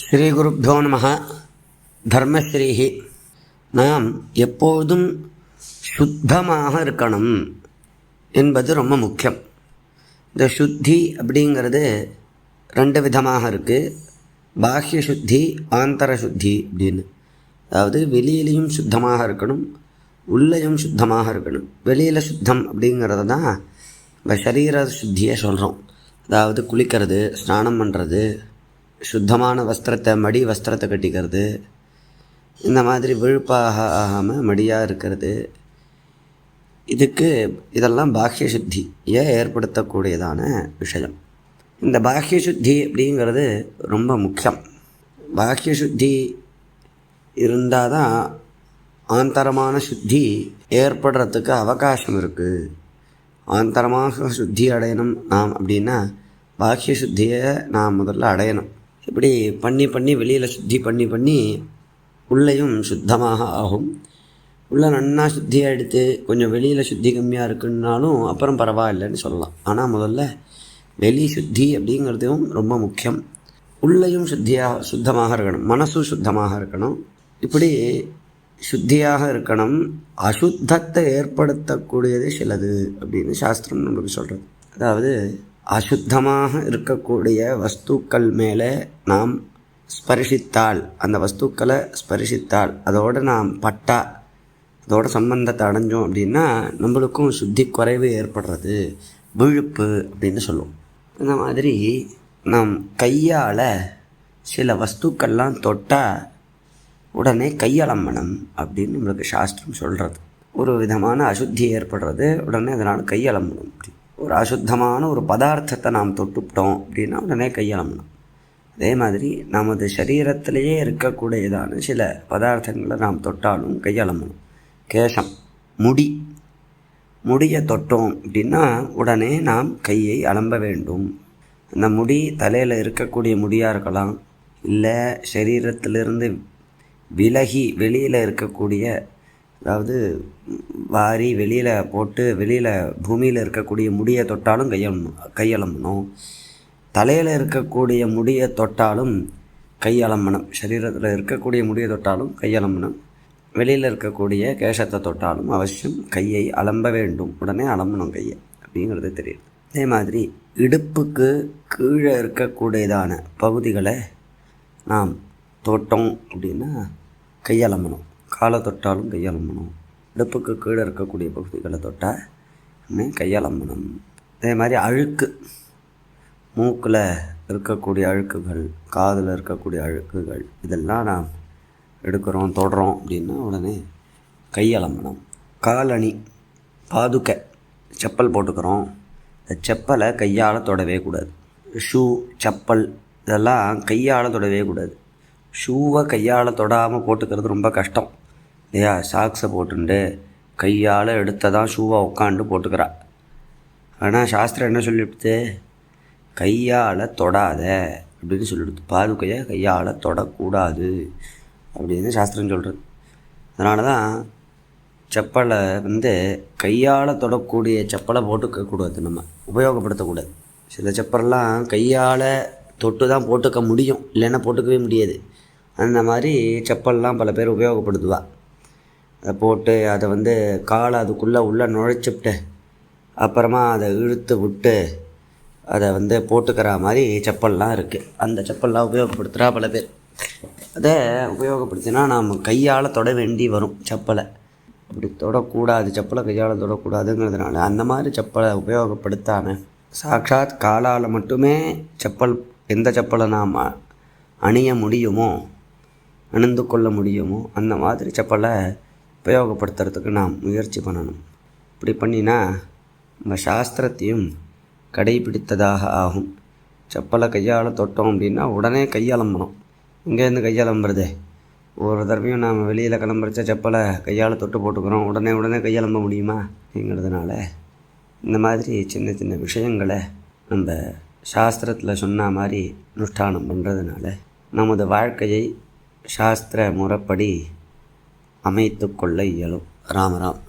ஸ்ரீகுருப்போ நம தர்மஸ்ரீஹி. நாம் எப்போதும் சுத்தமாக இருக்கணும் என்பது ரொம்ப முக்கியம். இந்த சுத்தி அப்படிங்கிறது ரெண்டு விதமாக இருக்குது பாஹ்ய சுத்தி ஆந்தர சுத்தி அப்படின்னு. அதாவது வெளியிலையும் சுத்தமாக இருக்கணும் உள்ளேயும் சுத்தமாக இருக்கணும். வெளியில் சுத்தம் அப்படிங்கிறது தான் நம்ம சரீர சுத்தியை சொல்கிறோம் அதாவது குளிக்கிறது ஸ்நானம் பண்ணுறது சுத்தமான வஸ்திரத்தை மடி வஸ்திரத்தை கட்டிக்கிறது. இந்த மாதிரி விழுப்பாக ஆகாமல் மடியாக இருக்கிறது. இதுக்கு இதெல்லாம் பாக்கிய சுத்தியை ஏற்படுத்தக்கூடியதான விஷயம். இந்த பாக்கிய சுத்தி அப்படிங்கிறது ரொம்ப முக்கியம். பாக்கிய சுத்தி இருந்தால் தான் ஆந்தரமான சுத்தி ஏற்படுறதுக்கு அவகாசம் இருக்குது ஆந்தரமாக சுத்தி அடையணும் நாம் அப்படின்னா பாக்கிய சுத்தியை நாம் முதல்ல அடையணும். இப்படி பண்ணி பண்ணி வெளியில் சுத்தி பண்ணி பண்ணி உள்ளேயும் சுத்தமாக ஆகும். உள்ளே நன்னா சுத்தியாக எடுத்து கொஞ்சம் வெளியில் சுத்தி கம்மியாக இருக்குன்னாலும் அப்புறம் பரவாயில்லைன்னு சொல்லலாம். ஆனால் முதல்ல வெளி சுத்தி அப்படிங்கிறதும் ரொம்ப முக்கியம். உள்ளேயும் சுத்தியாக சுத்தமாக இருக்கணும். மனசும் சுத்தமாக இருக்கணும். இப்படி சுத்தியாக இருக்கணும். அசுத்தத்தை ஏற்படுத்தக்கூடியது சிலது அப்படின்னு சாஸ்திரம் நம்மளுக்கு சொல்கிறது அதாவது அசுத்தமாக இருக்கக்கூடிய வஸ்துக்கள் மேலே நாம் ஸ்பரிசித்தால் அந்த வஸ்துக்களை ஸ்பரிசித்தால் அதோடு நாம் பட்டா அதோட சம்பந்தத்தை அடைஞ்சோம் அப்படின்னா நம்மளுக்கும் சுத்தி குறைவு ஏற்படுறது விழுப்பு அப்படின்னு சொல்லுவோம். இந்த மாதிரி நாம் கையால் சில வஸ்துக்கள்லாம் தொட்டால் உடனே கையலம்பனம் அப்படின்னு நம்மளுக்கு சாஸ்திரம் சொல்கிறது ஒரு விதமான அசுத்தி ஏற்படுறது உடனே அதனால் கையலம்பணும். அப்படி ஒரு அசுத்தமான ஒரு பதார்த்தத்தை நாம் தொட்டுவிட்டோம் அப்படின்னா உடனே கையாளணும் அதே மாதிரி நமது சரீரத்திலேயே இருக்கக்கூடியதான சில பதார்த்தங்களை நாம் தொட்டாலும் கையலம்பணும் கேசம் முடி. முடியை தொட்டோம் அப்படின்னா உடனே நாம் கையை அலம்ப வேண்டும். அந்த முடி தலையில் இருக்கக்கூடிய முடியாக இருக்கலாம் இல்லை சரீரத்திலிருந்து விலகி வெளியில் இருக்கக்கூடிய அதாவது வாரி வெளியில் போட்டு வெளியில் பூமியில் இருக்கக்கூடிய முடியை தொட்டாலும் கையளணும் கையளம்பணும் தலையில் இருக்கக்கூடிய முடியை தொட்டாலும் கையளம்பணும் சரீரத்தில் இருக்கக்கூடிய முடியை தொட்டாலும் கையளம்பணும் வெளியில் இருக்கக்கூடிய கேசத்தை தொட்டாலும் அவசியம் கையை அலம்ப வேண்டும். உடனே அலம்பணும் கையை. அப்படிங்கிறது தெரியுது. அதே மாதிரி இடுப்புக்கு கீழே இருக்கக்கூடியதான பகுதிகளை நாம் தொட்டோம் அப்படின்னா கையளம்பணும் காலை தொட்டாலும் கையலம்பணும். இடுப்புக்கு கீழே இருக்கக்கூடிய பகுதிகளை தொட்டால் கையலம்பணும். அதே மாதிரி அழுக்கு. மூக்கில் இருக்கக்கூடிய அழுக்குகள் காதில் இருக்கக்கூடிய அழுக்குகள் இதெல்லாம் நாம் எடுக்கிறோம் தொடுறோம் அப்படின்னா உடனே கையலம்பணும். காலணி பாதுக்கை செப்பல் போட்டுக்கிறோம். இந்த செப்பலை கையால் தொடவே கூடாது. ஷூ செப்பல் இதெல்லாம் கையால் தொடவே கூடாது. ஷூவை கையால் தொடாமல் போட்டுக்கிறது ரொம்ப கஷ்டம். இல்லையா சாக்ஸை போட்டுண்டு கையால் எடுத்ததான் ஷூவாக உட்காந்து போட்டுக்கிறா. ஆனால் சாஸ்திரம் என்ன சொல்லிவிடுது கையால் தொடாத அப்படின்னு சொல்லிவிடுது பாதுகையை கையால் தொடக்கூடாது அப்படின்னு சாஸ்திரம் சொல்கிறது அதனால தான் செப்பலை வந்து கையால் தொடக்கூடிய செப்பலை போட்டுக்கக்கூடாது நம்ம. உபயோகப்படுத்தக்கூடாது. சில செப்பல்லாம் கையால் தொட்டு தான் போட்டுக்க முடியும். இல்லைன்னா போட்டுக்கவே முடியாது. அந்த மாதிரி செப்பல்லாம் பல பேர் உபயோகப்படுத்துவாள் போட்டு அதை வந்து காலை அதுக்குள்ளே உள்ளே நுழைச்சிவிட்டு அப்புறமா அதை இழுத்து விட்டு அதை வந்து போட்டுக்கிற மாதிரி செப்பல்லாம் இருக்குது அந்த செப்பல்லாம் உபயோகப்படுத்துகிறா பல பேர். அதை உபயோகப்படுத்தினா நாம் கையால் தொட வேண்டி வரும் செப்பலை. அப்படி தொடக்கூடாது செப்பலை கையால் தொடக்கூடாதுங்கிறதுனால அந்த மாதிரி செப்பலை உபயோகப்படுத்தாமல் சாட்சாத் காலால் மட்டுமே செப்பல் எந்த செப்பலை நாம் அணிய முடியுமோ அணிந்து கொள்ள முடியுமோ அந்த மாதிரி செப்பலை உபயோகப்படுத்துறதுக்கு நாம் முயற்சி பண்ணணும். இப்படி பண்ணினா நம்ம சாஸ்திரத்தையும் கடைபிடித்ததாக ஆகும். செப்பலை கையால் தொட்டோம் அப்படின்னா உடனே கையாளம்பணும். இங்கேருந்து கையாளம்புறது? ஒரு தடவையும் நாம் வெளியில் கிளம்புறச்ச செப்பலை கையால் தொட்டு போட்டுக்கிறோம். உடனே உடனே கையாளம்ப முடியுமா? அப்படிங்கிறதுனால இந்த மாதிரி சின்ன சின்ன விஷயங்களை நம்ம சாஸ்திரத்தில் சொன்ன மாதிரி அனுஷ்டானம் பண்ணுறதுனால நமது வாழ்க்கையை சாஸ்திர முறைப்படி அமைத்து கொள்ள இயலும் ராமராம்